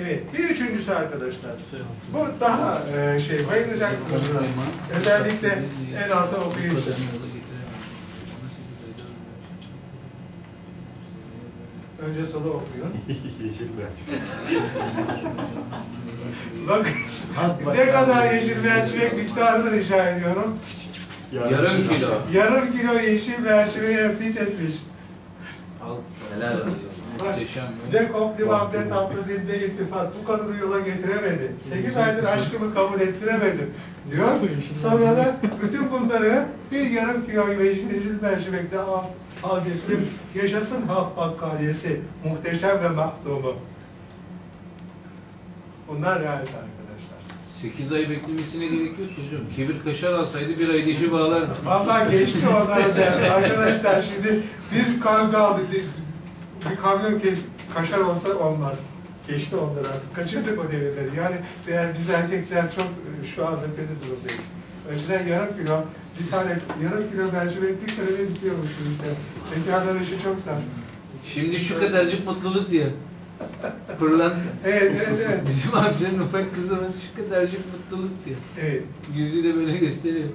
Evet, bir üçüncüsü arkadaşlar. Bu daha e, şey, bayılacaksınız. Özellikle en alta okuyun. Önce solu okuyun. Bakın ne kadar yeşil mercimek miktarını rica ediyorum. Yarım kilo. Yarım kilo yeşil mercimeği enfit etmiş. Al. Helal olsun. Muhteşem. Ne kompliman ne tatlı dilde iltifat. Bu kadını yola getiremedi. Sekiz aydır aşkımı kabul ettiremedim. Diyor. Sonra da bütün bunları bir yarım kilo yeşil mercimekte al, al getirdim. Yaşasın halk bakkaliyesi. Muhteşem ve mahdumu. Bunlar realite arkadaşlar. 8 ay beklemesine gerek yok hocam. Kebir kaşar alsaydı bir ay dişi bağlardı. Vallahi geçti onlara da. Arkadaşlar şimdi bir kavga aldık. Bir kamyon ke kaşar olsa olmaz. Geçti onlar artık. Kaçırdık o devirleri. Yani eğer biz erkekler çok e, şu anda kötü durumdayız. Önceden yarım kilo, bir tane yarım kilo mercimek bir kere bitiyormuş işte. Bekarlar işi çok zor. Şimdi şu kadarcık mutluluk diyor. Pırlanta. Evet, evet, evet. Bizim amcanın ufak kızı var şu kadarcık mutluluk diyor. evet. Yüzüyle böyle gösteriyor.